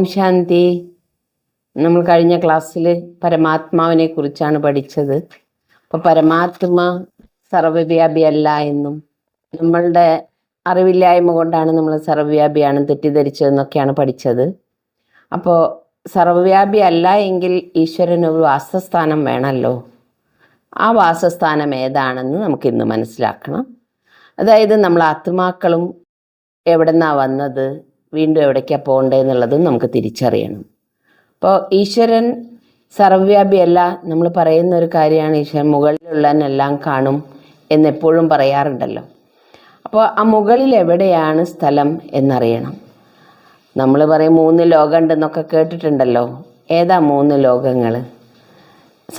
ഓം ശാന്തി. നമ്മൾ കഴിഞ്ഞ ക്ലാസ്സിൽ പരമാത്മാവിനെ കുറിച്ചാണ് പഠിച്ചത്. അപ്പോൾ പരമാത്മ സർവവ്യാപിയല്ല എന്നും നമ്മളുടെ അറിവില്ലായ്മ കൊണ്ടാണ് നമ്മൾ സർവവ്യാപിയാണ് തെറ്റിദ്ധരിച്ചതെന്നൊക്കെയാണ് പഠിച്ചത്. അപ്പോൾ സർവവ്യാപി അല്ല എങ്കിൽ ഈശ്വരന് ഒരു വാസസ്ഥാനം വേണമല്ലോ ആ വാസസ്ഥാനം ഏതാണെന്ന് നമുക്കിന്ന് മനസ്സിലാക്കണം. അതായത് നമ്മൾ ആത്മാക്കളും എവിടെ നിന്നാണ് വന്നത്? വീണ്ടും എവിടേക്കാണ് പോകേണ്ടതെന്നുള്ളതും നമുക്ക് തിരിച്ചറിയണം. അപ്പോൾ ഈശ്വരൻ സർവവ്യാപിയല്ല നമ്മൾ പറയുന്ന ഒരു കാര്യമാണ് ഈശ്വരൻ മുകളിലുള്ളതിനെല്ലാം കാണും എന്നെപ്പോഴും പറയാറുണ്ടല്ലോ. അപ്പോൾ ആ മുകളിൽ എവിടെയാണ് സ്ഥലം എന്നറിയണം. നമ്മൾ പറയും മൂന്ന് ലോകമുണ്ടെന്നൊക്കെ കേട്ടിട്ടുണ്ടല്ലോ. ഏതാ മൂന്ന് ലോകങ്ങൾ?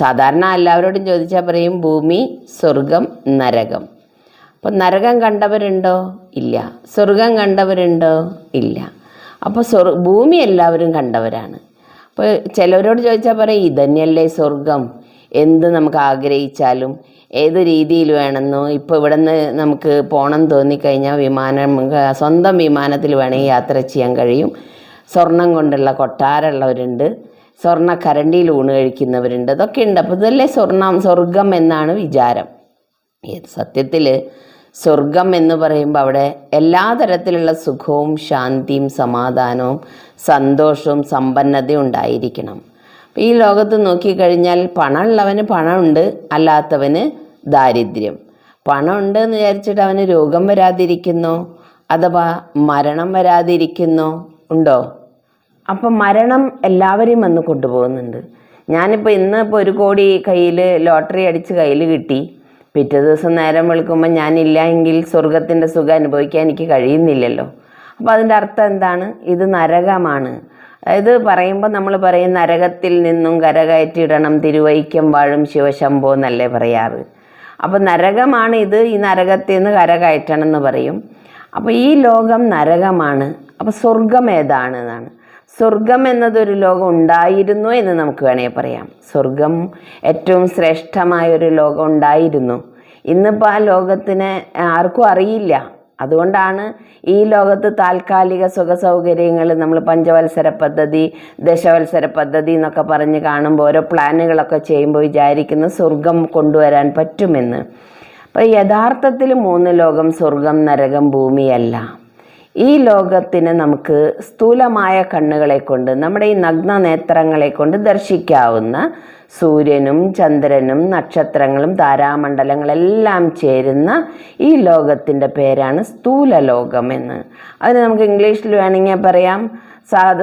സാധാരണ എല്ലാവരോടും ചോദിച്ചാൽ പറയും ഭൂമി സ്വർഗം നരകം. അപ്പം നരകം കണ്ടവരുണ്ടോ? ഇല്ല. സ്വർഗം കണ്ടവരുണ്ടോ? ഇല്ല. അപ്പോൾ സ്വർ ഭൂമി എല്ലാവരും കണ്ടവരാണ്. അപ്പോൾ ചിലവരോട് ചോദിച്ചാൽ പറയും ഇതന്നെയല്ലേ സ്വർഗം? എന്ത് നമുക്ക് ആഗ്രഹിച്ചാലും ഏത് രീതിയിൽ വേണമെന്നോ ഇപ്പോൾ ഇവിടെ നിന്ന് നമുക്ക് പോകണം തോന്നിക്കഴിഞ്ഞാൽ വിമാനം സ്വന്തം വിമാനത്തിൽ വേണമെങ്കിൽ യാത്ര ചെയ്യാൻ കഴിയും. സ്വർണം കൊണ്ടുള്ള കൊട്ടാരമുള്ളവരുണ്ട്. സ്വർണ കരണ്ടിയിൽ ഊണ് കഴിക്കുന്നവരുണ്ട്. അതൊക്കെ ഉണ്ട്. അപ്പോൾ ഇതല്ലേ സ്വർണം സ്വർഗം എന്നാണ് വിചാരം. സത്യത്തിൽ സ്വർഗം എന്ന് പറയുമ്പോൾ അവിടെ എല്ലാ തരത്തിലുള്ള സുഖവും ശാന്തിയും സമാധാനവും സന്തോഷവും സമ്പന്നതയും ഉണ്ടായിരിക്കണം. ഈ ലോകത്ത് നോക്കിക്കഴിഞ്ഞാൽ പണമുള്ളവന് പണമുണ്ട് അല്ലാത്തവന് ദാരിദ്ര്യം. പണമുണ്ട് എന്ന് വിചാരിച്ചിട്ട് അവന് രോഗം വരാതിരിക്കുന്നോ? അഥവാ മരണം വരാതിരിക്കുന്നോ? ഉണ്ടോ? അപ്പം മരണം എല്ലാവരെയും വന്ന് കൊണ്ടുപോകുന്നുണ്ട്. ഞാനിപ്പോൾ ഇന്ന് ഇപ്പോൾ ഒരു കോടി കയ്യിൽ ലോട്ടറി അടിച്ച് കയ്യിൽ കിട്ടി. പിറ്റേ ദിവസം നേരം വിളിക്കുമ്പോൾ ഞാനില്ല എങ്കിൽ സ്വർഗത്തിന്റെ സുഖം അനുഭവിക്കാൻ എനിക്ക് കഴിയുന്നില്ലല്ലോ. അപ്പോൾ അതിന്റെ അർത്ഥം എന്താണ്? ഇത് നരകമാണ്. അതായത് പറയുമ്പോൾ നമ്മൾ പറയും നരകത്തിൽ നിന്നും കരകയറ്റിയിടണം തിരുവൈക്കം വാഴും ശിവശംഭോ എന്നല്ലേ പറയാറ്. അപ്പോൾ നരകമാണ് ഇത് ഈ നരകത്തിൽ നിന്ന് കരകയറ്റണം എന്ന് പറയും. അപ്പോൾ ഈ ലോകം നരകമാണ്. അപ്പോൾ സ്വർഗം ഏതാണ് എന്നാണ്. സ്വർഗം എന്നതൊരു ലോകം ഉണ്ടായിരുന്നു എന്ന് നമുക്ക് വേണമെങ്കിൽ പറയാം. സ്വർഗം ഏറ്റവും ശ്രേഷ്ഠമായ ഒരു ലോകം ഉണ്ടായിരുന്നു. ഇന്നിപ്പോൾ ആ ലോകത്തിന് ആർക്കും അറിയില്ല. അതുകൊണ്ടാണ് ഈ ലോകത്ത് താൽക്കാലിക സുഖ സൗകര്യങ്ങൾ നമ്മൾ പഞ്ചവത്സര പദ്ധതി ദശവത്സര പദ്ധതി എന്നൊക്കെ പറഞ്ഞ് കാണുമ്പോൾ ഓരോ പ്ലാനുകളൊക്കെ ചെയ്യുമ്പോൾ വിചാരിക്കുന്ന സ്വർഗം കൊണ്ടുവരാൻ പറ്റുമെന്ന്. അപ്പോൾ യഥാർത്ഥത്തിൽ മൂന്ന് ലോകം സ്വർഗം നരകം ഭൂമിയല്ല ഈ ലോകത്തിന് നമുക്ക് സ്ഥൂലമായ കണ്ണുകളെ കൊണ്ട് നമ്മുടെ ഈ നഗ്ന നേത്രങ്ങളെ കൊണ്ട് ദർശിക്കാവുന്ന സൂര്യനും ചന്ദ്രനും നക്ഷത്രങ്ങളും താരാമണ്ഡലങ്ങളെല്ലാം ചേരുന്ന ഈ ലോകത്തിന്റെ പേരാണ് സ്ഥൂല എന്ന്. അതിന് നമുക്ക് ഇംഗ്ലീഷിൽ വേണമെങ്കിൽ പറയാം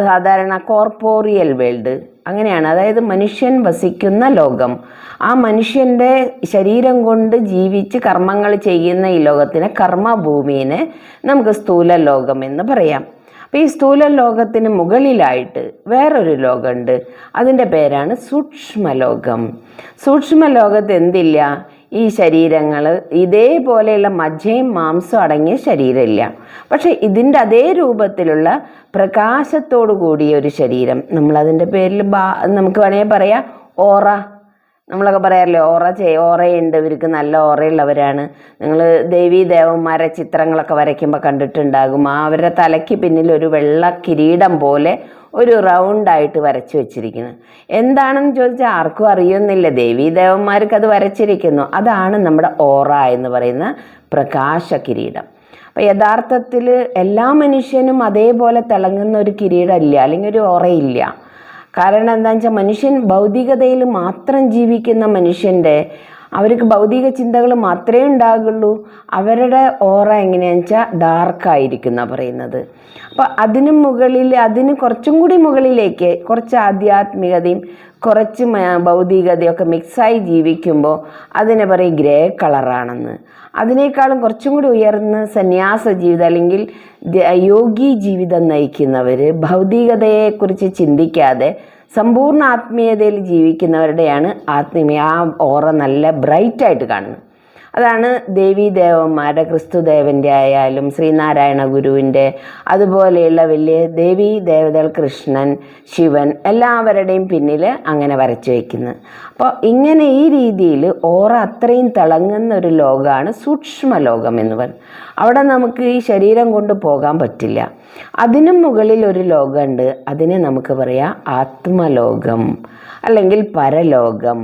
സാധാരണ കോർപ്പോറിയൽ വേൾഡ് അങ്ങനെയാണ്. അതായത് മനുഷ്യൻ വസിക്കുന്ന ലോകം. ആ മനുഷ്യന്റെ ശരീരം കൊണ്ട് ജീവിച്ച് കർമ്മങ്ങൾ ചെയ്യുന്ന ഈ ലോകത്തിന് കർമ്മഭൂമിനെ നമുക്ക് സ്ഥൂല ലോകം എന്ന് പറയാം. അപ്പോൾ ഈ സ്ഥൂല ലോകത്തിന് മുകളിലായിട്ട് വേറൊരു ലോകമുണ്ട്. അതിന്റെ പേരാണ് സൂക്ഷ്മലോകം. സൂക്ഷ്മലോകത്ത് എന്തില്ല? ഈ ശരീരങ്ങൾ ഇതേപോലെയുള്ള മജ്ജയും മാംസവും അടങ്ങിയ ശരീരമില്ല. പക്ഷേ ഇതിന്റെ അതേ രൂപത്തിലുള്ള പ്രകാശത്തോടു കൂടിയ ഒരു ശരീരം. നമ്മളതിന്റെ പേരിൽ ബാ നമുക്ക് വേണമെങ്കിൽ പറയാം ഓറ. നമ്മളൊക്കെ പറയാറില്ലേ ഓറ ചെയ് ഓറയുണ്ട് ഇവർക്ക് നല്ല ഓറയുള്ളവരാണ്. നിങ്ങൾ ദേവീ ദേവന്മാരെ ചിത്രങ്ങളൊക്കെ വരയ്ക്കുമ്പോൾ കണ്ടിട്ടുണ്ടാകും. അവരുടെ തലയ്ക്ക് പിന്നിൽ ഒരു വെള്ള കിരീടം പോലെ ഒരു റൗണ്ടായിട്ട് വരച്ചു വെച്ചിരിക്കുന്നത് എന്താണെന്ന് ചോദിച്ചാൽ ആർക്കും അറിയുന്നില്ല. ദേവീ ദേവന്മാർക്ക് അത് വരച്ചിരിക്കുന്നു. അതാണ് നമ്മുടെ ഓറ എന്ന് പറയുന്ന പ്രകാശ കിരീടം. അപ്പം യഥാർത്ഥത്തിൽ എല്ലാ മനുഷ്യനും അതേപോലെ തിളങ്ങുന്ന ഒരു കിരീടമില്ല അല്ലെങ്കിൽ ഒരു ഓറയില്ല. കാരണം എന്താണെന്ന് വെച്ചാൽ മനുഷ്യൻ ഭൗതികതയിൽ മാത്രം ജീവിക്കുന്ന മനുഷ്യന്റെ അവർക്ക് ഭൗതിക ചിന്തകൾ മാത്രമേ ഉണ്ടാകുള്ളൂ. അവരുടെ ഓറ എങ്ങനെയാണെന്ന് വെച്ചാൽ ഡാർക്കായിരിക്കുന്ന പറയുന്നത്. അപ്പോൾ അതിന് മുകളിൽ അതിന് കുറച്ചും കൂടി മുകളിലേക്ക് കുറച്ച് ആധ്യാത്മികതയും കുറച്ച് ഭൗതികതയൊക്കെ മിക്സായി ജീവിക്കുമ്പോൾ അതിനെ പറയും ഗ്രേ കളറാണെന്ന്. അതിനേക്കാളും കുറച്ചും കൂടി ഉയർന്ന് സന്യാസ ജീവിതം അല്ലെങ്കിൽ യോഗി ജീവിതം നയിക്കുന്നവർ ഭൗതികതയെക്കുറിച്ച് ചിന്തിക്കാതെ സമ്പൂർണ ആത്മീയതയിൽ ജീവിക്കുന്നവരുടെയാണ് ആത്മീയ ആ ഓറ നല്ല ബ്രൈറ്റായിട്ട് കാണുന്നത്. അതാണ് ദേവീ ദേവന്മാരുടെ ക്രിസ്തുദേവന്റെ ആയാലും ശ്രീനാരായണ ഗുരുവിന്റെ അതുപോലെയുള്ള വലിയ ദേവീ ദേവതകൾ കൃഷ്ണൻ ശിവൻ എല്ലാവരുടെയും പിന്നിൽ അങ്ങനെ വരച്ചു വയ്ക്കുന്നത് അപ്പോൾ ഇങ്ങനെ ഈ രീതിയിൽ ഓറ അത്രയും തിളങ്ങുന്ന ഒരു ലോകമാണ് സൂക്ഷ്മ ലോകം എന്ന് പറയുന്നത് അവിടെ നമുക്ക് ഈ ശരീരം കൊണ്ട് പോകാൻ പറ്റില്ല. അതിനും മുകളിൽ ഒരു ലോകമുണ്ട്. അതിനെ നമുക്ക് പറയാം ആത്മലോകം അല്ലെങ്കിൽ പരലോകം.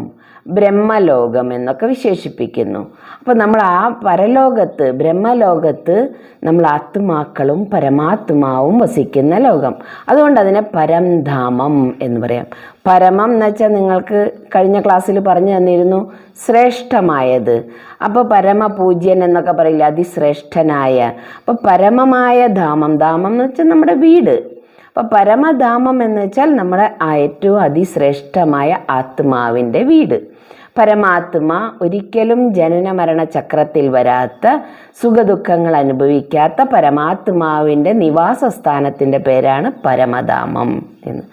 ബ്രഹ്മലോകം എന്നൊക്കെ വിശേഷിപ്പിക്കുന്നു. അപ്പോൾ നമ്മൾ ആ പരലോകത്ത് ബ്രഹ്മലോകത്ത് നമ്മൾ ആത്മാക്കളും പരമാത്മാവും വസിക്കുന്ന ലോകം. അതുകൊണ്ട് അതിനെ പരംധാമം എന്ന് പറയാം. പരമം എന്ന് വെച്ചാൽ നിങ്ങൾക്ക് കഴിഞ്ഞ ക്ലാസ്സിൽ പറഞ്ഞു തന്നിരുന്നു ശ്രേഷ്ഠമായത്. അപ്പോൾ പരമപൂജ്യൻ എന്നൊക്കെ പറയില്ല അതിശ്രേഷ്ഠനായ. അപ്പോൾ പരമമായ ധാമം ധാമം എന്ന് വെച്ചാൽ നമ്മുടെ വീട്. അപ്പോൾ പരമധാമം എന്ന് വെച്ചാൽ നമ്മുടെ ഏറ്റവും അതിശ്രേഷ്ഠമായ ആത്മാവിന്റെ വീട്. പരമാത്മ ഒരിക്കലും ജനന മരണ ചക്രത്തിൽ വരാത്ത സുഖദുഃഖങ്ങൾ അനുഭവിക്കാത്ത പരമാത്മാവിന്റെ നിവാസ സ്ഥാനത്തിന്റെ പേരാണ് പരമധാമം എന്ന്.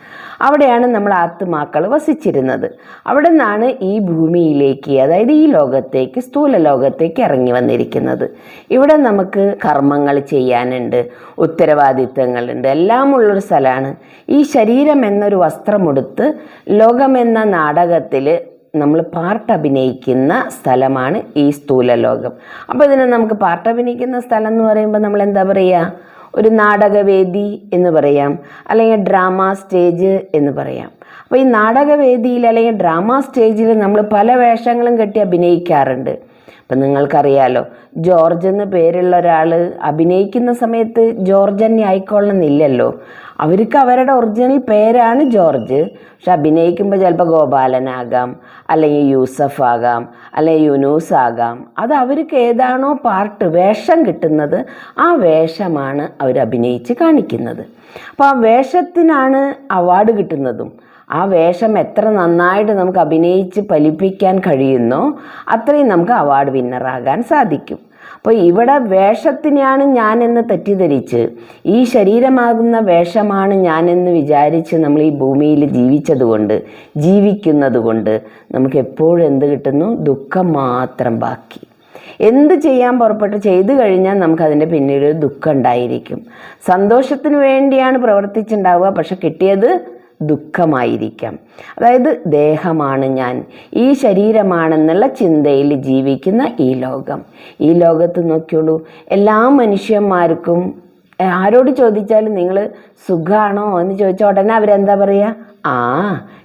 അവിടെയാണ് നമ്മൾ ആത്മാക്കൾ വസിച്ചിരുന്നത്. അവിടെ നിന്നാണ് ഈ ഭൂമിയിലേക്ക് അതായത് ഈ ലോകത്തേക്ക് സ്ഥൂല ലോകത്തേക്ക് ഇറങ്ങി വന്നിരിക്കുന്നത്. ഇവിടെ നമുക്ക് കർമ്മങ്ങൾ ചെയ്യാനുണ്ട് ഉത്തരവാദിത്തങ്ങളുണ്ട് എല്ലാം ഉള്ളൊരു സ്ഥലമാണ്. ഈ ശരീരം എന്നൊരു വസ്ത്രമുടുത്ത് ലോകമെന്ന നാടകത്തിൽ നമ്മൾ പാർട്ട് അഭിനയിക്കുന്ന സ്ഥലമാണ് ഈ സ്ഥൂല ലോകം അപ്പോൾ ഇതിനെ നമുക്ക് പാർട്ട് അഭിനയിക്കുന്ന സ്ഥലം എന്ന് പറയുമ്പോൾ നമ്മൾ എന്താ പറയുക ഒരു നാടകവേദി എന്ന് പറയാം അല്ലെങ്കിൽ ഡ്രാമ സ്റ്റേജ് എന്ന് പറയാം. അപ്പോൾ ഈ നാടകവേദിയിൽ അല്ലെങ്കിൽ ഡ്രാമ സ്റ്റേജിൽ നമ്മൾ പല വേഷങ്ങളും കെട്ടി അഭിനയിക്കാറുണ്ട്. അപ്പം നിങ്ങൾക്കറിയാലോ ജോർജ് എന്ന് പേരുള്ള ഒരാൾ അഭിനയിക്കുന്ന സമയത്ത് ജോർജ് തന്നെ ആയിക്കൊള്ളണമെന്നില്ലല്ലോ അവർക്ക് അവരുടെ ഒറിജിനൽ പേരാണ് ജോർജ്. പക്ഷെ അഭിനയിക്കുമ്പോൾ ചിലപ്പോൾ ഗോപാലനാകാം അല്ലെങ്കിൽ യൂസഫ് ആകാം അല്ലെങ്കിൽ യുനൂസ് ആകാം. അത് അവർക്ക് ഏതാണോ പാർട്ട് വേഷം കിട്ടുന്നത് ആ വേഷമാണ് അവർ അഭിനയിച്ച് കാണിക്കുന്നത്. അപ്പോൾ ആ വേഷത്തിനാണ് അവാർഡ് കിട്ടുന്നതും. ആ വേഷം എത്ര നന്നായിട്ട് നമുക്ക് അഭിനയിച്ച് ഫലിപ്പിക്കാൻ കഴിയുന്നോ അത്രയും നമുക്ക് അവാർഡ് വിന്നറാകാൻ സാധിക്കും. അപ്പോൾ ഇവിടെ വേഷത്തിനെയാണ് ഞാനെന്ന് തെറ്റിദ്ധരിച്ച് ഈ ശരീരമാകുന്ന വേഷമാണ് ഞാനെന്ന് വിചാരിച്ച് നമ്മൾ ഈ ഭൂമിയിൽ ജീവിച്ചതുകൊണ്ട് ജീവിക്കുന്നതുകൊണ്ട് നമുക്ക് എപ്പോഴും എന്ത് കിട്ടുന്നു? ദുഃഖം മാത്രം ബാക്കി. എന്ത് ചെയ്യാൻ പുറപ്പെട്ട് ചെയ്തു കഴിഞ്ഞാൽ നമുക്ക് അതിന്റെ പിന്നീട് ദുഃഖം ഉണ്ടായിരിക്കും. സന്തോഷത്തിന് വേണ്ടിയാണ് പ്രവർത്തിച്ചിട്ടുണ്ടാവുക പക്ഷെ കിട്ടിയത് ദുഃഖമായിരിക്കാം. അതായത് ദേഹമാണ് ഞാൻ ഈ ശരീരമാണെന്നുള്ള ചിന്തയിൽ ജീവിക്കുന്ന ഈ ലോകം. ഈ ലോകത്ത് നോക്കിയോളൂ എല്ലാ മനുഷ്യന്മാർക്കും ആരോട് ചോദിച്ചാലും നിങ്ങൾ സുഖമാണോ എന്ന് ചോദിച്ചാൽ ഉടനെ അവരെന്താ പറയുക ആ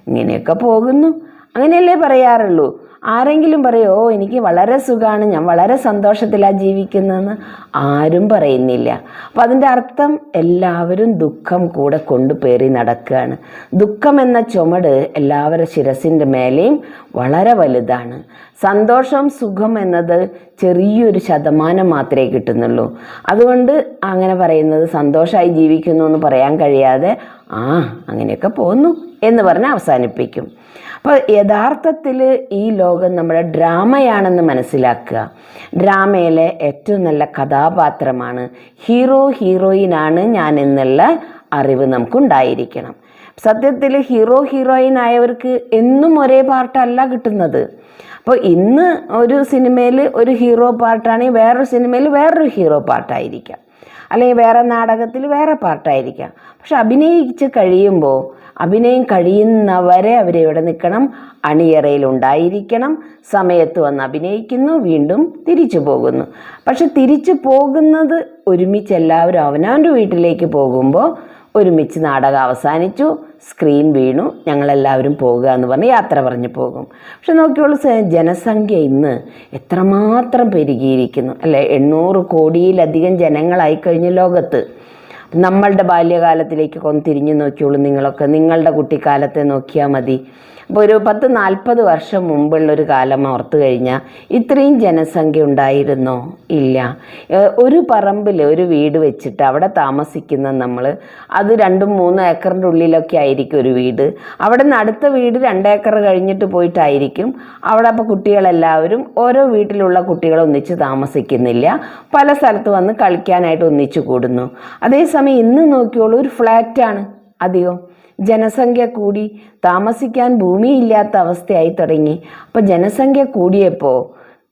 ഇങ്ങനെയൊക്കെ പോകുന്നു. അങ്ങനെയല്ലേ പറയാറുള്ളൂ. ആരെങ്കിലും പറയോ "ഓ, എനിക്ക് വളരെ സുഖമാണ് ഞാൻ വളരെ സന്തോഷത്തിലാണ് ജീവിക്കുന്നതെന്ന്? ആരും പറയുന്നില്ല. അപ്പം അതിന്റെ അർത്ഥം എല്ലാവരും ദുഃഖം കൂടെ കൊണ്ടുപേറി നടക്കുകയാണ്. ദുഃഖം എന്ന ചുമട് എല്ലാവരുടെ ശിരസിന്റെ മേലെയും വളരെ വലുതാണ്. സന്തോഷം സുഖം എന്നത് ചെറിയൊരു ശതമാനം മാത്രമേ കിട്ടുന്നുള്ളൂ. അതുകൊണ്ട് അങ്ങനെ പറയുന്നത് സന്തോഷമായി ജീവിക്കുന്നു എന്ന് പറയാൻ കഴിയാതെ ആ അങ്ങനെയൊക്കെ പോകുന്നു എന്ന് പറഞ്ഞ് അവസാനിപ്പിക്കും. അപ്പോൾ യഥാർത്ഥത്തിൽ ഈ ലോകം നമ്മുടെ ഡ്രാമയാണെന്ന് മനസ്സിലാക്കുക. ഡ്രാമയിലെ ഏറ്റവും നല്ല കഥാപാത്രമാണ് ഹീറോ ഹീറോയിനാണ് ഞാൻ എന്നുള്ള അറിവ് നമുക്കുണ്ടായിരിക്കണം. സത്യത്തിൽ ഹീറോ ഹീറോയിൻ ആയവർക്ക് എന്നും ഒരേ പാർട്ടല്ല കിട്ടുന്നത്. അപ്പോൾ ഇന്ന് ഒരു സിനിമയിൽ ഒരു ഹീറോ പാർട്ടാണെങ്കിൽ വേറൊരു സിനിമയിൽ വേറൊരു ഹീറോ പാർട്ടായിരിക്കാം. അല്ലെങ്കിൽ വേറെ നാടകത്തിൽ വേറെ പാർട്ടായിരിക്കാം. പക്ഷെ അഭിനയിച്ച് കഴിയുമ്പോൾ അഭിനയം കഴിയുന്നവരെ അവരെവിടെ നിൽക്കണം. അണിയറയിൽ ഉണ്ടായിരിക്കണം. സമയത്ത് വന്ന് അഭിനയിക്കുന്നു. വീണ്ടും തിരിച്ചു പോകുന്നു. പക്ഷെ തിരിച്ചു പോകുന്നത് ഒരുമിച്ച് എല്ലാവരും അവനവന്റെ വീട്ടിലേക്ക് പോകുമ്പോൾ ഒരുമിച്ച് നാടകം അവസാനിച്ചു. സ്ക്രീൻ വീണു. ഞങ്ങളെല്ലാവരും പോകുക എന്ന് പറഞ്ഞ് യാത്ര പറഞ്ഞു പോകും. പക്ഷെ നോക്കിയോളൂ ജനസംഖ്യ ഇന്ന് എത്രമാത്രം പെരുകിയിരിക്കുന്നു. അല്ലെ? എണ്ണൂറ് കോടിയിലധികം ജനങ്ങളായി കഴിഞ്ഞ ലോകത്ത്. നമ്മളുടെ ബാല്യകാലത്തിലേക്ക് ഒന്ന് തിരിഞ്ഞു നോക്കിയോളൂ നിങ്ങളൊക്കെ. നിങ്ങളുടെ കുട്ടിക്കാലത്തെ നോക്കിയാൽ മതി. ഒരു പത്ത് നാൽപ്പത് വർഷം മുമ്പുള്ളൊരു കാലം ഓർത്തു കഴിഞ്ഞാൽ ഇത്രയും ജനസംഖ്യ ഉണ്ടായിരുന്നോ? ഇല്ല. ഒരു പറമ്പിൽ ഒരു വീട് വെച്ചിട്ട് അവിടെ താമസിക്കുന്ന നമ്മൾ അത് രണ്ടും മൂന്നും ഏക്കറിന്റെ ഉള്ളിലൊക്കെ ആയിരിക്കും ഒരു വീട്. അവിടെ നിന്ന് അടുത്ത വീട് രണ്ടേക്കർ കഴിഞ്ഞിട്ട് പോയിട്ടായിരിക്കും. അവിടെ അപ്പോൾ കുട്ടികളെല്ലാവരും ഓരോ വീട്ടിലുള്ള കുട്ടികൾ ഒന്നിച്ച് താമസിക്കുന്നില്ല. പല സ്ഥലത്ത് വന്ന് കളിക്കാനായിട്ട് ഒന്നിച്ചു കൂടുന്നു. അതേസമയം ഇന്ന് നോക്കിയോളൂ ഒരു ഫ്ലാറ്റാണ് അധികം. ജനസംഖ്യ കൂടി താമസിക്കാൻ ഭൂമിയില്ലാത്ത അവസ്ഥയായി തുടങ്ങി. അപ്പോൾ ജനസംഖ്യ കൂടിയപ്പോൾ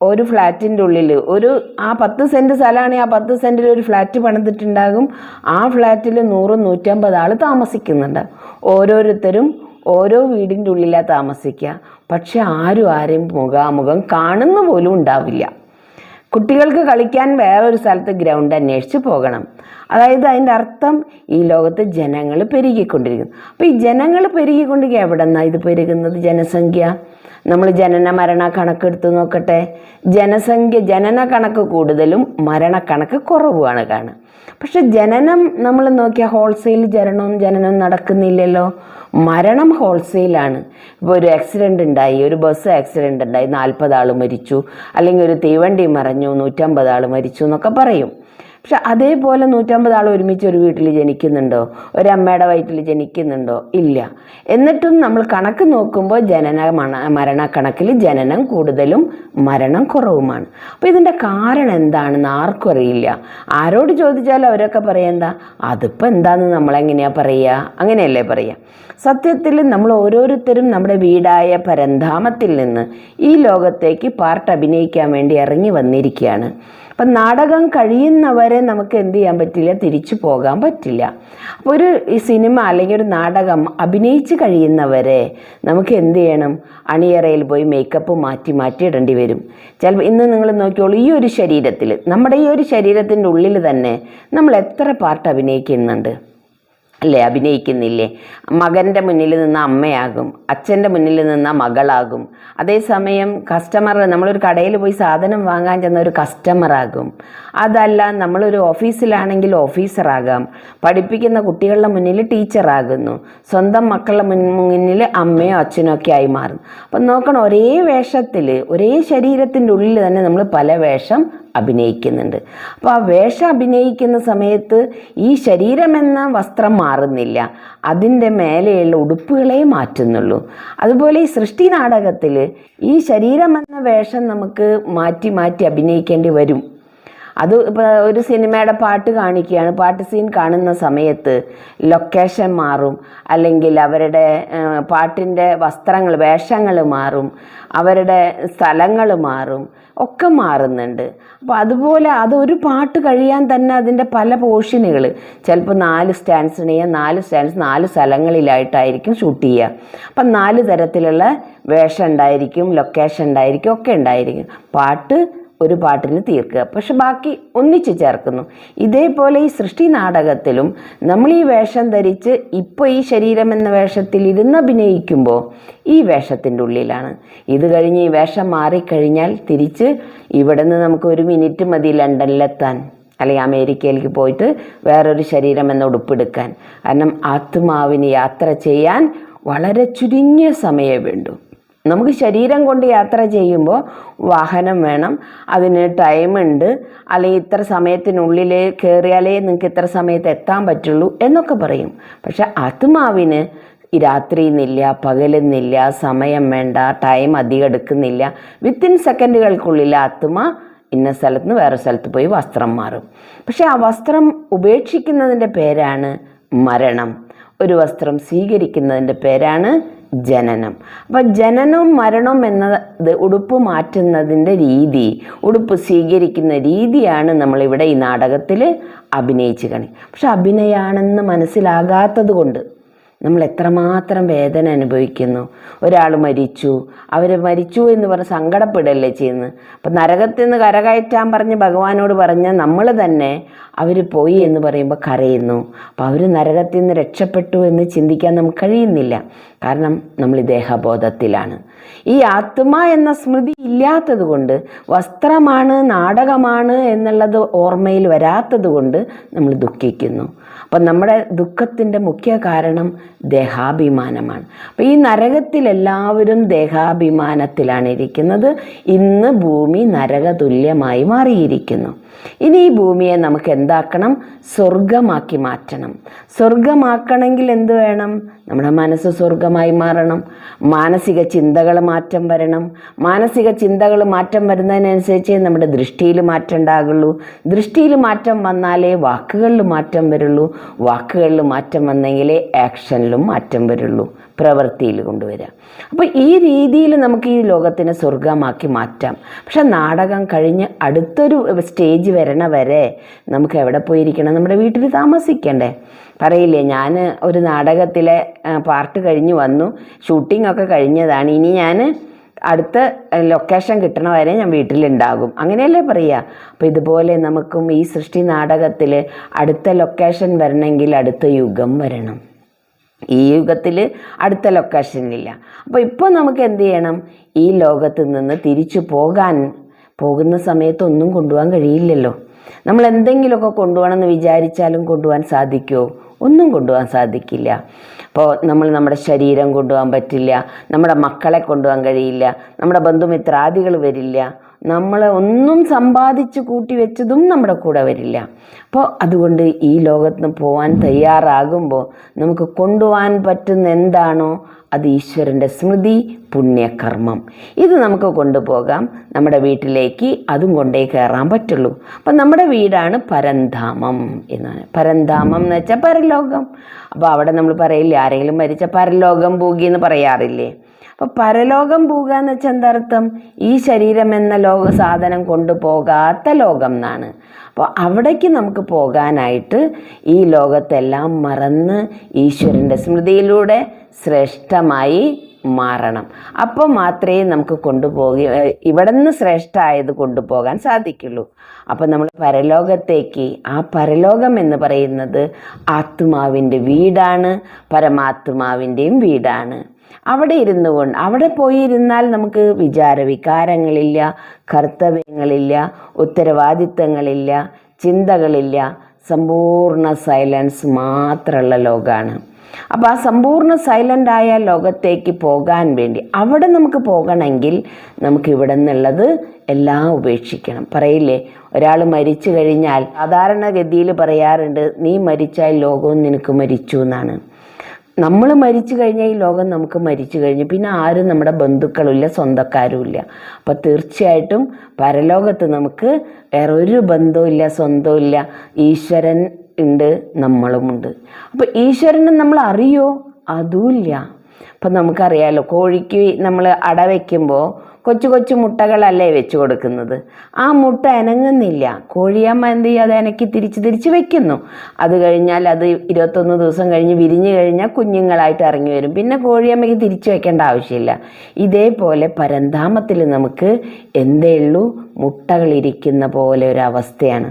ഒരു ഫ്ലാറ്റിന്റെ ഉള്ളിൽ ഒരു ആ പത്ത് സെന്റ് സ്ഥലമാണെങ്കിൽ ആ പത്ത് സെന്റിൽ ഒരു ഫ്ലാറ്റ് പണിതിട്ടുണ്ടാകും. ആ ഫ്ലാറ്റിൽ നൂറും നൂറ്റമ്പത് ആൾ താമസിക്കുന്നുണ്ട്. ഓരോരുത്തരും ഓരോ വീടിന്റെ ഉള്ളിലാണ് താമസിക്കുക പക്ഷെ ആരും ആരെയും മുഖാമുഖം കാണുന്ന പോലും ഉണ്ടാവില്ല. കുട്ടികൾക്ക് കളിക്കാൻ വേറൊരു സ്ഥലത്ത് ഗ്രൗണ്ട് അന്വേഷിച്ച് പോകണം. അതായത് അതിന്റെ അർത്ഥം ഈ ലോകത്ത് ജനങ്ങൾ പെരുകിക്കൊണ്ടിരിക്കുന്നു. അപ്പോൾ ഈ ജനങ്ങൾ പെരുകിക്കൊണ്ടിരിക്കുക എവിടെ നിന്നാണ് ഇത് പെരുകുന്നത്? ജനസംഖ്യ. നമ്മൾ ജനന മരണ കണക്കെടുത്ത് നോക്കട്ടെ. ജനസംഖ്യ ജനന കണക്ക് കൂടുതലും മരണക്കണക്ക് കുറവുമാണ് കാണുക. പക്ഷെ ജനനം നമ്മൾ നോക്കിയാൽ ഹോൾസെയിൽ ജനനവും ജനനവും നടക്കുന്നില്ലല്ലോ. മരണം ഹോൾസെയിലാണ് ഇപ്പോൾ ഒരു ആക്സിഡന്റ് ഉണ്ടായി ഒരു ബസ് ആക്സിഡന്റ് ഉണ്ടായി നാൽപ്പത് ആൾ മരിച്ചു. അല്ലെങ്കിൽ ഒരു തീവണ്ടി മറിഞ്ഞു നൂറ്റമ്പത് ആൾ മരിച്ചു എന്നൊക്കെ പറയും. പക്ഷെ അതേപോലെ നൂറ്റമ്പത് ആൾ ഒരുമിച്ച് ഒരു വീട്ടിൽ ജനിക്കുന്നുണ്ടോ? ഒരമ്മയുടെ വയറ്റിൽ ജനിക്കുന്നുണ്ടോ? ഇല്ല. എന്നിട്ടും നമ്മൾ കണക്ക് നോക്കുമ്പോൾ ജനന മണ മരണക്കണക്കിൽ ജനനം കൂടുതലും മരണം കുറവുമാണ്. അപ്പോൾ ഇതിന്റെ കാരണം എന്താണെന്ന് ആർക്കും അറിയില്ല. ആരോട് ചോദിച്ചാലും അവരൊക്കെ പറയാ എന്താ? അതിപ്പോൾ എന്താണെന്ന് നമ്മളെങ്ങനെയാണ് പറയുക? അങ്ങനെയല്ലേ പറയുക. സത്യത്തിൽ നമ്മൾ ഓരോരുത്തരും നമ്മുടെ വീടായ പരന്ധാമത്തിൽ നിന്ന് ഈ ലോകത്തേക്ക് പാർട്ട് അഭിനയിക്കാൻ വേണ്ടി ഇറങ്ങി വന്നിരിക്കുകയാണ്. അപ്പം നാടകം കഴിയുന്നവരെ നമുക്ക് എന്ത് ചെയ്യാൻ പറ്റില്ല? തിരിച്ചു പോകാൻ പറ്റില്ല. അപ്പോൾ ഒരു ഈ സിനിമ അല്ലെങ്കിൽ ഒരു നാടകം അഭിനയിച്ച് കഴിയുന്നവരെ നമുക്ക് എന്ത് ചെയ്യണം? അണിയറയിൽ പോയി മേക്കപ്പ് മാറ്റി മാറ്റി ഇടേണ്ടി വരും. ചിലപ്പോൾ ഇന്ന് നിങ്ങൾ നോക്കിയോളൂ ഈ ഒരു ശരീരത്തിൽ നമ്മുടെ ഈ ഒരു ശരീരത്തിന്റെ ഉള്ളിൽ തന്നെ നമ്മൾ എത്ര പാർട്ട് അഭിനയിക്കുന്നുണ്ട്? അല്ലേ? അഭിനയിക്കുന്നില്ലേ? മകന്റെ മുന്നിൽ നിന്ന് അമ്മയാകും അച്ഛന്റെ മുന്നിൽ നിന്ന് മകളാകും. അതേസമയം കസ്റ്റമർ നമ്മളൊരു കടയിൽ പോയി സാധനം വാങ്ങാൻ ചെന്ന ഒരു കസ്റ്റമറാകും അതല്ല നമ്മളൊരു ഓഫീസിലാണെങ്കിൽ ഓഫീസറാകാം പഠിപ്പിക്കുന്ന കുട്ടികളുടെ മുന്നിൽ ടീച്ചറാകുന്നു സ്വന്തം മക്കളുടെ മുന്നിൽ അമ്മയോ അച്ഛനോ ഒക്കെ ആയി മാറും അപ്പം നോക്കണം ഒരേ വേഷത്തിൽ ഒരേ ശരീരത്തിന്റെ ഉള്ളിൽ തന്നെ നമ്മൾ പല വേഷം അഭിനയിക്കുന്നുണ്ട്. അപ്പോൾ ആ വേഷം അഭിനയിക്കുന്ന സമയത്ത് ഈ ശരീരമെന്ന വസ്ത്രം മാറുന്നില്ല. അതിന്റെ മേലെയുള്ള ഉടുപ്പുകളെ മാറ്റുന്നുള്ളൂ. അതുപോലെ ഈ സൃഷ്ടി നാടകത്തിൽ ഈ ശരീരമെന്ന വേഷം നമുക്ക് മാറ്റി മാറ്റി അഭിനയിക്കേണ്ടി വരും. അത് ഇപ്പോൾ ഒരു സിനിമയുടെ പാട്ട് കാണിക്കുകയാണ്. പാട്ട് സീൻ കാണുന്ന സമയത്ത് ലൊക്കേഷൻ മാറും. അല്ലെങ്കിൽ അവരുടെ പാട്ടിന്റെ വസ്ത്രങ്ങൾ വേഷങ്ങൾ മാറും. അവരുടെ സ്ഥലങ്ങൾ മാറും. ഒക്കെ മാറുന്നുണ്ട്. അപ്പോൾ അതുപോലെ അതൊരു പാട്ട് കഴിയാൻ തന്നെ അതിന്റെ പല പോർഷനുകൾ. ചിലപ്പോൾ നാല് സ്റ്റാൻഡ്സ് ഉണ്ടെങ്കിൽ നാല് സ്റ്റാൻഡ്സ് നാല് സ്ഥലങ്ങളിലായിട്ടായിരിക്കും ഷൂട്ട് ചെയ്യുക അപ്പം നാല് തരത്തിലുള്ള വേഷം ഉണ്ടായിരിക്കും ലൊക്കേഷൻ ഉണ്ടായിരിക്കും ഒക്കെ ഉണ്ടായിരിക്കും. പാട്ട് ഒരു പാട്ടിന് തീർക്കുക. പക്ഷെ ബാക്കി ഒന്നിച്ച് ചേർക്കുന്നു. ഇതേപോലെ ഈ സൃഷ്ടി നാടകത്തിലും നമ്മൾ ഈ വേഷം ധരിച്ച് ഇപ്പോൾ ഈ ശരീരം എന്ന വേഷത്തിൽ ഇരുന്ന് അഭിനയിക്കുമ്പോൾ ഈ വേഷത്തിന്റെ ഉള്ളിലാണ്. ഇത് കഴിഞ്ഞ് ഈ വേഷം മാറിക്കഴിഞ്ഞാൽ തിരിച്ച് ഇവിടെ നിന്ന് നമുക്ക് ഒരു മിനിറ്റ് മതി ലണ്ടനിലെത്താൻ. അല്ലെങ്കിൽ അമേരിക്കയിലേക്ക് പോയിട്ട് വേറൊരു ശരീരം എന്ന ഉടുപ്പെടുക്കാൻ. കാരണം ആത്മാവിന് യാത്ര ചെയ്യാൻ വളരെ ചുരുങ്ങിയ സമയമേ വേണ്ടൂ. നമുക്ക് ശരീരം കൊണ്ട് യാത്ര ചെയ്യുമ്പോൾ വാഹനം വേണം അതിന് ടൈമുണ്ട് അല്ലെങ്കിൽ ഇത്ര സമയത്തിനുള്ളിൽ കയറിയാലേ നിങ്ങൾക്ക് ഇത്ര സമയത്ത് എത്താൻ പറ്റുള്ളൂ എന്നൊക്കെ പറയും. പക്ഷെ ആത്മാവിന് രാത്രി രാത്രിയെന്നില്ല പകലെന്നില്ല സമയം വേണ്ട ടൈം അധികം എടുക്കുന്നില്ല. വിത്തിൻ സെക്കൻഡുകൾക്കുള്ളിൽ ആത്മ ഇന്ന സ്ഥലത്ത് നിന്ന് വേറെ സ്ഥലത്ത് പോയി വസ്ത്രം മാറും. പക്ഷെ ആ വസ്ത്രം ഉപേക്ഷിക്കുന്നതിന്റെ പേരാണ് മരണം. ഒരു വസ്ത്രം സ്വീകരിക്കുന്നതിന്റെ പേരാണ് ജനനം. അപ്പം ജനനവും മരണവും എന്നത് ഉടുപ്പ് മാറ്റുന്നതിന്റെ രീതി ഉടുപ്പ് സ്വീകരിക്കുന്ന രീതിയാണ് നമ്മളിവിടെ ഈ നാടകത്തിൽ അഭിനയിച്ച് കാണി. പക്ഷെ അഭിനയാണെന്ന് മനസ്സിലാകാത്തത് കൊണ്ട് നമ്മൾ എത്രമാത്രം വേദന അനുഭവിക്കുന്നു. ഒരാൾ മരിച്ചു. അവർ മരിച്ചു എന്ന് പറഞ്ഞ് സങ്കടപ്പെടല്ലേ ചെയ്യുന്നത്? അപ്പം നരകത്തിൽ നിന്ന് കരകയറ്റാൻ പറഞ്ഞ് ഭഗവാനോട് പറഞ്ഞ നമ്മൾ തന്നെ അവർ പോയി എന്ന് പറയുമ്പോൾ കരയുന്നു. അപ്പോൾ അവർ നരകത്തിൽ നിന്ന് രക്ഷപ്പെട്ടു എന്ന് ചിന്തിക്കാൻ നമുക്ക് കഴിയുന്നില്ല. കാരണം നമ്മൾ ദേഹബോധത്തിലാണ്. ഈ ആത്മ എന്ന സ്മൃതി ഇല്ലാത്തത് കൊണ്ട് വസ്ത്രമാണ് നാടകമാണ് എന്നുള്ളത് ഓർമ്മയിൽ വരാത്തത് കൊണ്ട് നമ്മൾ ദുഃഖിക്കുന്നു. അപ്പം നമ്മുടെ ദുഃഖത്തിന്റെ മുഖ്യ കാരണം ദേഹാഭിമാനമാണ്. അപ്പം ഈ നരകത്തിലെല്ലാവരും ദേഹാഭിമാനത്തിലാണ് ഇരിക്കുന്നത്. ഇന്ന് ഭൂമി നരകതുല്യമായി മാറിയിരിക്കുന്നു. ഇനി ഈ ഭൂമിയെ നമുക്ക് എന്താക്കണം? സ്വർഗമാക്കി മാറ്റണം. സ്വർഗമാക്കണമെങ്കിൽ എന്ത് വേണം? നമ്മുടെ മനസ്സ് സ്വർഗമായി മാറണം. മാനസിക ചിന്തകൾ മാറ്റം വരണം. മാനസിക ചിന്തകൾ മാറ്റം വരുന്നതിനനുസരിച്ച് നമ്മുടെ ദൃഷ്ടിയിൽ മാറ്റം ഉണ്ടാകുള്ളൂ. ദൃഷ്ടിയിൽ മാറ്റം വന്നാലേ വാക്കുകളിൽ മാറ്റം വരുള്ളൂ. വാക്കുകളിൽ മാറ്റം വന്നെങ്കിലേ ആക്ഷനിലും മാറ്റം വരുള്ളൂ. പ്രവൃത്തിയിൽ കൊണ്ടുവരിക അപ്പോൾ ഈ രീതിയിൽ നമുക്ക് ഈ ലോകത്തിനെ സ്വർഗമാക്കി മാറ്റാം. പക്ഷെ നാടകം കഴിഞ്ഞ് അടുത്തൊരു സ്റ്റേജ് വരണ വരെ നമുക്ക് എവിടെ പോയിരിക്കണം? നമ്മുടെ വീട്ടിൽ താമസിക്കണ്ടേ? പറയില്ലേ ഞാൻ ഒരു നാടകത്തിലെ പാർട്ട് കഴിഞ്ഞ് വന്നു. ഷൂട്ടിംഗ് ഒക്കെ കഴിഞ്ഞതാണ്. ഇനി ഞാൻ അടുത്ത ലൊക്കേഷൻ കിട്ടണ വരെ ഞാൻ വീട്ടിലുണ്ടാകും. അങ്ങനെയല്ലേ പറയുക അപ്പോൾ ഇതുപോലെ നമുക്കും ഈ സൃഷ്ടി നാടകത്തിൽ അടുത്ത ലൊക്കേഷൻ വരണമെങ്കിൽ അടുത്ത യുഗം വരണം. ഈ യുഗത്തിൽ അടുത്ത ലൊക്കേഷനില്ല അപ്പോൾ ഇപ്പോൾ നമുക്ക് എന്ത് ചെയ്യണം? ഈ ലോകത്ത് നിന്ന് തിരിച്ചു പോകാൻ പോകുന്ന സമയത്ത് ഒന്നും കൊണ്ടുപോകാൻ കഴിയില്ലല്ലോ. നമ്മൾ എന്തെങ്കിലുമൊക്കെ കൊണ്ടുപോകണമെന്ന് വിചാരിച്ചാലും കൊണ്ടുപോകാൻ സാധിക്കുമോ ഒന്നും കൊണ്ടുപോകാൻ സാധിക്കില്ല. അപ്പോൾ നമ്മൾ നമ്മുടെ ശരീരം കൊണ്ടുപോകാൻ പറ്റില്ല. നമ്മുടെ മക്കളെ കൊണ്ടുപോകാൻ കഴിയില്ല. നമ്മുടെ ബന്ധുമിത്രാദികൾ വരില്ല. നമ്മൾ ഒന്നും സമ്പാദിച്ച് കൂട്ടി വെച്ചതും നമ്മുടെ കൂടെ വരില്ല. അപ്പോൾ അതുകൊണ്ട് ഈ ലോകത്ത് നിന്ന് പോകാൻ തയ്യാറാകുമ്പോൾ നമുക്ക് കൊണ്ടുപോകാൻ പറ്റുന്ന എന്താണോ അത് ഈശ്വരന്റെ സ്മൃതി പുണ്യകർമ്മം. ഇത് നമുക്ക് കൊണ്ടുപോകാം. നമ്മുടെ വീട്ടിലേക്ക് അതും കൊണ്ടേ കയറാൻ പറ്റുള്ളൂ. അപ്പം നമ്മുടെ വീടാണ് പരന്ധാമം എന്നാണ്. പരന്ധാമം എന്ന് വെച്ചാൽ പരലോകം. അപ്പോൾ അവിടെ നമ്മൾ പറയില്ലേ ആരെങ്കിലും മരിച്ച പരലോകം പൂകി എന്ന് പറയാറില്ലേ? അപ്പോൾ പരലോകം പോകുക എന്ന് വെച്ചാൽ എന്താ അർത്ഥം ഈ ശരീരം എന്ന ലോക സാധനം കൊണ്ടുപോകാത്ത ലോകം എന്നാണ്. അപ്പോൾ അവിടേക്ക് നമുക്ക് പോകാനായിട്ട് ഈ ലോകത്തെല്ലാം മറന്ന് ഈശ്വരന്റെ സ്മൃതിയിലൂടെ ശ്രേഷ്ഠമായി മാറണം. അപ്പോൾ മാത്രമേ നമുക്ക് കൊണ്ടുപോകി ഇവിടെ നിന്ന് ശ്രേഷ്ഠമായത് കൊണ്ടുപോകാൻ സാധിക്കുള്ളൂ. അപ്പോൾ നമ്മൾ പരലോകത്തേക്ക് ആ പരലോകം എന്ന് പറയുന്നത് ആത്മാവിന്റെ വീടാണ് പരമാത്മാവിന്റെയും വീടാണ്. അവിടെ ഇരുന്നു കൊണ്ട് അവിടെ പോയിരുന്നാൽ നമുക്ക് വിചാര വികാരങ്ങളില്ല കർത്തവ്യങ്ങളില്ല ഉത്തരവാദിത്തങ്ങളില്ല ചിന്തകളില്ല. സമ്പൂർണ സൈലൻസ് മാത്രമുള്ള ലോകമാണ്. അപ്പോൾ ആ സമ്പൂർണ സൈലന്റ് ആയ ലോകത്തേക്ക് പോകാൻ വേണ്ടി അവിടെ നമുക്ക് പോകണമെങ്കിൽ നമുക്ക് ഇവിടെ നിന്നുള്ളത് എല്ലാം ഉപേക്ഷിക്കണം. പറയില്ലേ? ഒരാൾ മരിച്ചു കഴിഞ്ഞാൽ സാധാരണഗതിയിൽ പറയാറുണ്ട് നീ മരിച്ചാൽ ലോകവും നിനക്ക് മരിച്ചു എന്നാണ്. നമ്മൾ മരിച്ചു കഴിഞ്ഞാൽ ഈ ലോകം നമുക്ക് മരിച്ചു കഴിഞ്ഞു. പിന്നെ ആരും നമ്മുടെ ബന്ധുക്കളുമില്ല സ്വന്തക്കാരുമില്ല. അപ്പോൾ തീർച്ചയായിട്ടും പരലോകത്ത് നമുക്ക് വേറെ ഒരു ബന്ധവുമില്ല സ്വന്തമില്ല ഈശ്വരൻ ഉണ്ട് നമ്മളുമുണ്ട്. അപ്പോൾ ഈശ്വരനെ നമ്മൾ അറിയോ? അതുമില്ല. അപ്പം നമുക്കറിയാലോ കോഴിക്ക് നമ്മൾ അട വയ്ക്കുമ്പോൾ കൊച്ചു കൊച്ചു മുട്ടകളല്ലേ വെച്ച് കൊടുക്കുന്നത്. ആ മുട്ട അനങ്ങുന്നില്ല. കോഴിയമ്മ എന്ത് ചെയ്യും? അത് അനക്കി തിരിച്ച് തിരിച്ച് വെക്കുന്നു. അത് കഴിഞ്ഞാൽ അത് ഇരുപത്തൊന്ന് ദിവസം കഴിഞ്ഞ് വിരിഞ്ഞു കഴിഞ്ഞാൽ കുഞ്ഞുങ്ങളായിട്ട് ഇറങ്ങി വരും. പിന്നെ കോഴിയമ്മയ്ക്ക് തിരിച്ച് വെക്കേണ്ട ആവശ്യമില്ല. ഇതേപോലെ പരന്താമത്തിൽ നമുക്ക് എന്തേ ഉള്ളൂ? മുട്ടകളിരിക്കുന്ന പോലെ ഒരു അവസ്ഥയാണ്.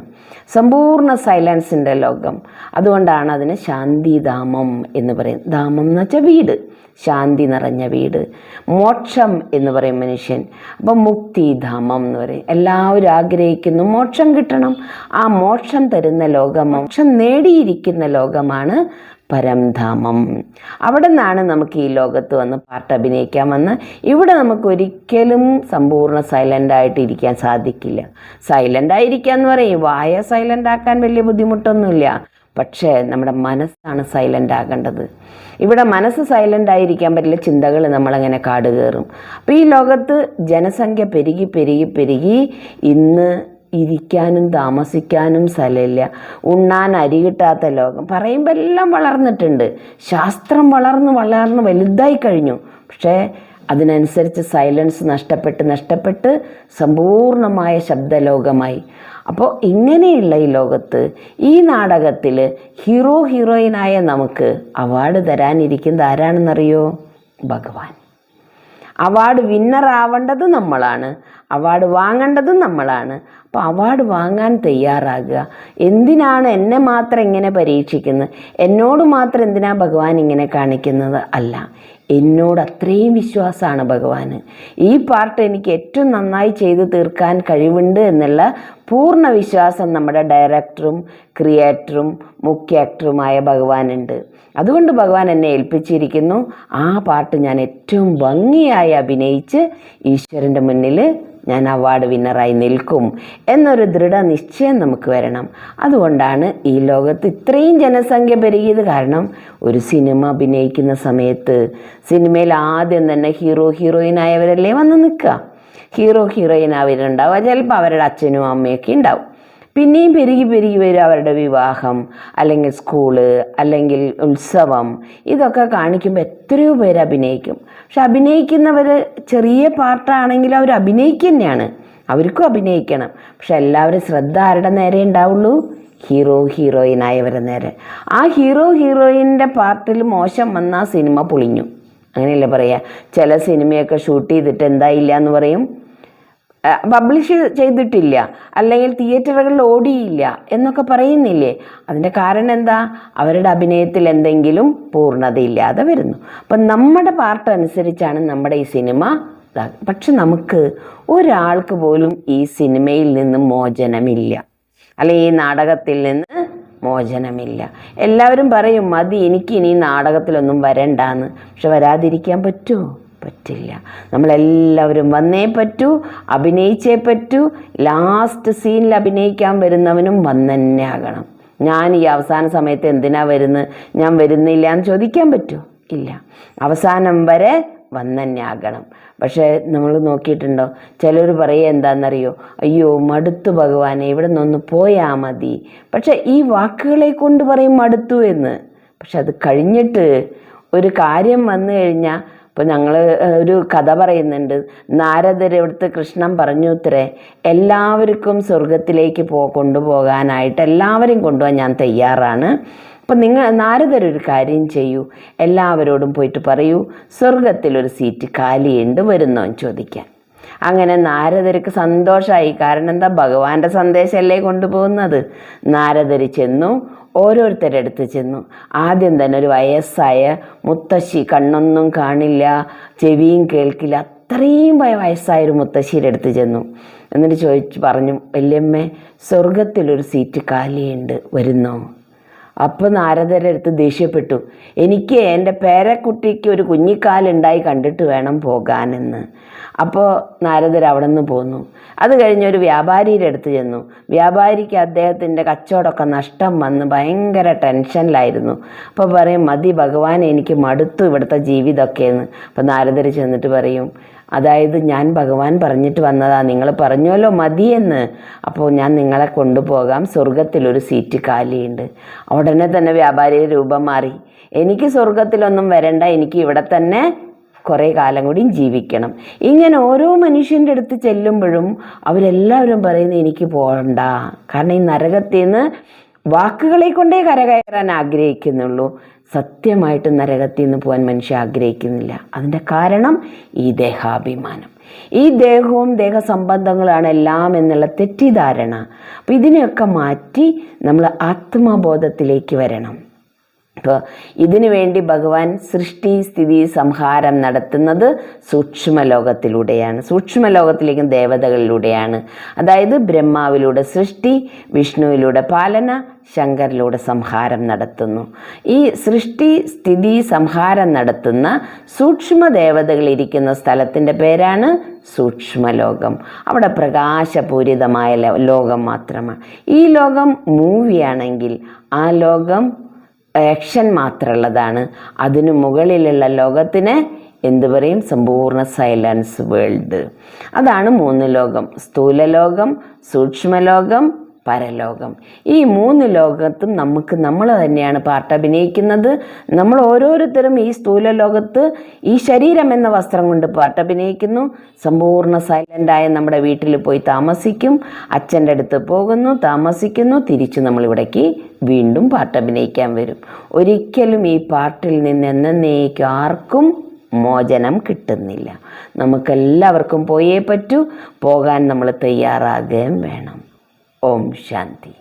സമ്പൂർണ സൈലൻസിന്റെ ലോകം. അതുകൊണ്ടാണ് അതിന് ശാന്തിധാമം എന്ന് പറയുന്നത്. ധാമം എന്ന് വെച്ചാൽ വീട്. ശാന്തി നിറഞ്ഞ വീട്. മോക്ഷം എന്ന് പറയും മനുഷ്യൻ. അപ്പം മുക്തിധാമം എന്ന് പറയും. എല്ലാവരും ആഗ്രഹിക്കുന്നു മോക്ഷം കിട്ടണം. ആ മോക്ഷം തരുന്ന ലോകം മോക്ഷം നേടിയിരിക്കുന്ന ലോകമാണ് പരംധാമം അവിടെ നിന്നാണ് നമുക്ക് ഈ ലോകത്ത് വന്ന് പാട്ട് അഭിനയിക്കാൻ വന്ന് ഇവിടെ നമുക്ക് ഒരിക്കലും സമ്പൂർണ സൈലന്റ് ആയിട്ട് ഇരിക്കാൻ സാധിക്കില്ല. സൈലന്റായിരിക്കുക എന്ന് പറയും. വായ സൈലന്റ് ആക്കാൻ വലിയ ബുദ്ധിമുട്ടൊന്നുമില്ല. പക്ഷേ നമ്മുടെ മനസ്സാണ് സൈലന്റ് ആകേണ്ടത് ഇവിടെ മനസ്സ് സൈലന്റ് ആയിരിക്കാൻ പറ്റില്ല. ചിന്തകൾ നമ്മളങ്ങനെ കാട് കയറും അപ്പോൾ ഈ ലോകത്ത് ജനസംഖ്യ പെരുകി പെരുകി പെരുകി ഇന്ന് ഇരിക്കാനും താമസിക്കാനും സ്ഥലമില്ല. ഉണ്ണാൻ അരി കിട്ടാത്ത ലോകം. പറയുമ്പോൾ എല്ലാം വളർന്നിട്ടുണ്ട്. ശാസ്ത്രം വളർന്ന് വളർന്ന് വലുതായി കഴിഞ്ഞു. പക്ഷേ അതിനനുസരിച്ച് സൈലൻസ് നഷ്ടപ്പെട്ട് നഷ്ടപ്പെട്ട് സമ്പൂർണമായ ശബ്ദലോകമായി. അപ്പോൾ ഇങ്ങനെയുള്ള ഈ ലോകത്ത് ഈ നാടകത്തിൽ ഹീറോ ഹീറോയിനായ നമുക്ക് അവാർഡ് തരാനിരിക്കുന്നത് ആരാണെന്നറിയോ? ഭഗവാൻ. അവാർഡ് വിന്നർ ആവേണ്ടത് നമ്മളാണ്. അവാർഡ് വാങ്ങേണ്ടതും നമ്മളാണ്. അപ്പോൾ അവാർഡ് വാങ്ങാൻ തയ്യാറാകുക. എന്തിനാണ് എന്നെ മാത്രം ഇങ്ങനെ പരീക്ഷിക്കുന്നത്? എന്നോട് മാത്രം എന്തിനാ ഭഗവാൻ ഇങ്ങനെ കാണിക്കുന്നത്? അല്ല എന്നോട് അത്രയും വിശ്വാസമാണ് ഭഗവാന്. ഈ പാർട്ട് എനിക്ക് ഏറ്റവും നന്നായി ചെയ്ത് തീർക്കാൻ കഴിവുണ്ട് എന്നുള്ള പൂർണ വിശ്വാസം നമ്മുടെ ഡയറക്ടറും ക്രിയേറ്ററും മുഖ്യ ആക്ടറുമായ ഭഗവാനുണ്ട്. അതുകൊണ്ട് ഭഗവാൻ എന്നെ ഏൽപ്പിച്ചിരിക്കുന്നു. ആ പാട്ട് ഞാൻ ഏറ്റവും ഭംഗിയായി അഭിനയിച്ച് ഈശ്വരന്റെ മുന്നിൽ ഞാൻ അവാർഡ് വിന്നറായി നിൽക്കും എന്നൊരു ദൃഢനിശ്ചയം നമുക്ക് വരണം. അതുകൊണ്ടാണ് ഈ ലോകത്ത് ഇത്രയും ജനസംഖ്യ പെരുകിയത് കാരണം ഒരു സിനിമ അഭിനയിക്കുന്ന സമയത്ത് സിനിമയിൽ ആദ്യം തന്നെ ഹീറോ ഹീറോയിനായവരല്ലേ വന്ന് നിൽക്കുക? ഹീറോ ഹീറോയിൻ അവരുണ്ടാവുക ചിലപ്പോൾ അവരുടെ അച്ഛനും അമ്മയൊക്കെ ഉണ്ടാവും. പിന്നെയും പെരുകി പെരുകി വരും അവരുടെ വിവാഹം അല്ലെങ്കിൽ സ്കൂൾ അല്ലെങ്കിൽ ഉത്സവം. ഇതൊക്കെ കാണിക്കുമ്പോൾ എത്രയോ പേര് അഭിനയിക്കും. പക്ഷെ അഭിനയിക്കുന്നവർ ചെറിയ പാർട്ടാണെങ്കിൽ അവർ അഭിനയിക്കുക തന്നെയാണ് അവർക്കും അഭിനയിക്കണം. പക്ഷെ എല്ലാവരും ശ്രദ്ധ ആരുടെ നേരെ ഉണ്ടാവുള്ളൂ? ഹീറോ ഹീറോയിനായവരുടെ നേരെ. ആ ഹീറോ ഹീറോയിന്റെ പാർട്ടിൽ മോശം വന്ന സിനിമ പൊളിഞ്ഞു. അങ്ങനെയല്ലേ പറയുക ചില സിനിമയൊക്കെ ഷൂട്ട് ചെയ്തിട്ട് എന്തായില്ല എന്ന് പറയും? പബ്ലിഷ് ചെയ്തിട്ടില്ല. അല്ലെങ്കിൽ തിയേറ്ററുകളിൽ ഓടിയില്ല എന്നൊക്കെ പറയുന്നില്ലേ? അതിന്റെ കാരണം എന്താ? അവരുടെ അഭിനയത്തിൽ എന്തെങ്കിലും പൂർണതയില്ലാതെ വരുന്നു. അപ്പം നമ്മുടെ പാർട്ട് അനുസരിച്ചാണ് നമ്മുടെ ഈ സിനിമ പക്ഷെ നമുക്ക് ഒരാൾക്ക് പോലും ഈ സിനിമയിൽ നിന്ന് മോചനമില്ല. അല്ലെങ്കിൽ ഈ നാടകത്തിൽ നിന്ന് മോചനമില്ല. എല്ലാവരും പറയും മതി എനിക്ക് ഇനി നാടകത്തിലൊന്നും വരണ്ടാന്ന്. പക്ഷെ വരാതിരിക്കാൻ പറ്റുമോ? പറ്റില്ല. നമ്മളെല്ലാവരും വന്നേ പറ്റൂ അഭിനയിച്ചേ പറ്റൂ ലാസ്റ്റ് സീനിൽ അഭിനയിക്കാൻ വരുന്നവനും വന്നെ ആകണം. ഞാൻ ഈ അവസാന സമയത്ത് എന്തിനാ വരുന്നത് ഞാൻ വരുന്നില്ല എന്ന് ചോദിക്കാൻ പറ്റുമോ ഇല്ല. അവസാനം വരെ വന്നെ ആകണം. പക്ഷേ നമ്മൾ നോക്കിയിട്ടുണ്ടോ? ചിലർ പറയുക എന്താണെന്നറിയോ? അയ്യോ മടുത്തു ഭഗവാനെ ഇവിടെ നിന്നൊന്ന് പോയാൽ മതി. പക്ഷേ ഈ വാക്കുകളെ കൊണ്ട് പറയും മടുത്തു എന്ന്. പക്ഷെ അത് കഴിഞ്ഞിട്ട് ഒരു കാര്യം വന്നു കഴിഞ്ഞാൽ ഇപ്പം ഞങ്ങൾ ഒരു കഥ പറയുന്നുണ്ട്. നാരദരവിടുത്ത് കൃഷ്ണൻ പറഞ്ഞു ഇത്രേ എല്ലാവർക്കും സ്വർഗത്തിലേക്ക് പോ കൊണ്ടുപോകാനായിട്ട് എല്ലാവരെയും കൊണ്ടുപോകാൻ ഞാൻ തയ്യാറാണ്. അപ്പം നിങ്ങൾ നാരദരൊരു കാര്യം ചെയ്യൂ. എല്ലാവരോടും പോയിട്ട് പറയൂ സ്വർഗത്തിലൊരു സീറ്റ് കാലിയുണ്ട് വരുന്നോ ചോദിക്കാൻ. അങ്ങനെ നാരദർക്ക് സന്തോഷമായി കാരണം എന്താ? ഭഗവാന്റെ സന്ദേശമല്ലേ കൊണ്ടുപോകുന്നത്? നാരദർ ചെന്നു ഓരോരുത്തരുടെ അടുത്ത് ചെന്നു. ആദ്യം തന്നെ ഒരു വയസ്സായ മുത്തശ്ശി കണ്ണൊന്നും കാണില്ല ചെവിയും കേൾക്കില്ല അത്രയും വയ- വയസ്സായ ഒരു മുത്തശ്ശിയുടെ അടുത്ത് ചെന്നു. എന്നിട്ട് ചോദിച്ചു പറഞ്ഞു വല്യമ്മേ സ്വർഗത്തിലൊരു സീറ്റ് കാലിയുണ്ട് വരുന്നോ? അപ്പോൾ നാരദരുടെ അടുത്ത് ദേഷ്യപ്പെട്ടു. എനിക്ക് എന്റെ പേരക്കുട്ടിക്ക് ഒരു കുഞ്ഞിക്കാലുണ്ടായി കണ്ടിട്ട് വേണം പോകാനെന്ന്. അപ്പോൾ നാരദർ അവിടെ നിന്ന് പോന്നു. അത് കഴിഞ്ഞ് ഒരു വ്യാപാരിയുടെ അടുത്ത് ചെന്നു. വ്യാപാരിക്ക് അദ്ദേഹത്തിന്റെ കച്ചവടമൊക്കെ നഷ്ടം വന്ന് ഭയങ്കര ടെൻഷനിലായിരുന്നു. അപ്പോൾ പറയും മതി ഭഗവാൻ എനിക്ക് മടുത്തു ഇവിടുത്തെ ജീവിതമൊക്കെയെന്ന്. അപ്പോൾ നാരദർ ചെന്നിട്ട് പറയും അതായത് ഞാൻ ഭഗവാൻ പറഞ്ഞിട്ട് വന്നതാ. നിങ്ങൾ പറഞ്ഞല്ലോ മതിയെന്ന്. അപ്പോൾ ഞാൻ നിങ്ങളെ കൊണ്ടുപോകാം. സ്വർഗത്തിലൊരു സീറ്റ് കാലിയുണ്ട്. ഉടനെ തന്നെ വ്യാപാരിയുടെ രൂപം മാറി. എനിക്ക് സ്വർഗത്തിലൊന്നും വരണ്ട. എനിക്ക് ഇവിടെ തന്നെ കുറേ കാലം കൂടിയും ജീവിക്കണം. ഇങ്ങനെ ഓരോ മനുഷ്യന്റെ അടുത്ത് ചെല്ലുമ്പോഴും അവരെല്ലാവരും പറയുന്നത് എനിക്ക് പോകണ്ട കാരണം ഈ നരകത്തിൽ നിന്ന് വാക്കുകളെ കൊണ്ടേ കരകയറാൻ ആഗ്രഹിക്കുന്നുള്ളൂ. സത്യമായിട്ട് നരകത്തിൽ നിന്ന് പോകാൻ മനുഷ്യ ആഗ്രഹിക്കുന്നില്ല. അതിന്റെ കാരണം ഈ ദേഹാഭിമാനം. ഈ ദേഹവും ദേഹസംബന്ധങ്ങളാണ് എല്ലാം എന്നുള്ള തെറ്റിദ്ധാരണ. അപ്പം ഇതിനെയൊക്കെ മാറ്റി നമ്മൾ ആത്മബോധത്തിലേക്ക് വരണം. അപ്പോൾ ഇതിനു വേണ്ടി ഭഗവാൻ സൃഷ്ടി സ്ഥിതി സംഹാരം നടത്തുന്നത് സൂക്ഷ്മലോകത്തിലൂടെയാണ്. സൂക്ഷ്മലോകത്തിലേക്കും ദേവതകളിലൂടെയാണ്. അതായത് ബ്രഹ്മാവിലൂടെ സൃഷ്ടി വിഷ്ണുവിലൂടെ പാലന ശങ്കറിലൂടെ സംഹാരം നടത്തുന്നു. ഈ സൃഷ്ടി സ്ഥിതി സംഹാരം നടത്തുന്ന സൂക്ഷ്മ ദേവതകൾ ഇരിക്കുന്ന സ്ഥലത്തിന്റെ പേരാണ് സൂക്ഷ്മലോകം. അവിടെ പ്രകാശപൂരിതമായ ലോകം മാത്രമാണ്. ഈ ലോകം മൂവിയാണെങ്കിൽ ആ ലോകം ആക്ഷൻ മാത്രമുള്ളതാണ് അതിനു മുകളിലുള്ള ലോകത്തിന് എന്ത് പറയും? സമ്പൂർണ സൈലൻസ് വേൾഡ് അതാണ് മൂന്ന് ലോകം. സ്ഥൂലലോകം സൂക്ഷ്മലോകം പരലോകം. ഈ മൂന്ന് ലോകത്തും നമുക്ക് നമ്മൾ തന്നെയാണ് പാർട്ട് അഭിനയിക്കുന്നത്. നമ്മൾ ഓരോരുത്തരും ഈ സ്ഥൂല ലോകത്ത് ഈ ശരീരം എന്ന വസ്ത്രം കൊണ്ട് പാർട്ട് അഭിനയിക്കുന്നു. സമ്പൂർണ സൈലന്റായ നമ്മുടെ വീട്ടിൽ പോയി താമസിക്കും. അച്ഛന്റെ അടുത്ത് പോകുന്നു താമസിക്കുന്നു. തിരിച്ച് നമ്മളിവിടേക്ക് വീണ്ടും പാട്ട് അഭിനയിക്കാൻ വരും. ഒരിക്കലും ഈ പാട്ടിൽ നിന്ന് എന്നേക്കും ആർക്കും മോചനം കിട്ടുന്നില്ല. നമുക്കെല്ലാവർക്കും പോയേ പറ്റൂ. പോകാൻ നമ്മൾ തയ്യാറാകുകയും വേണം. ഓം ശാന്തി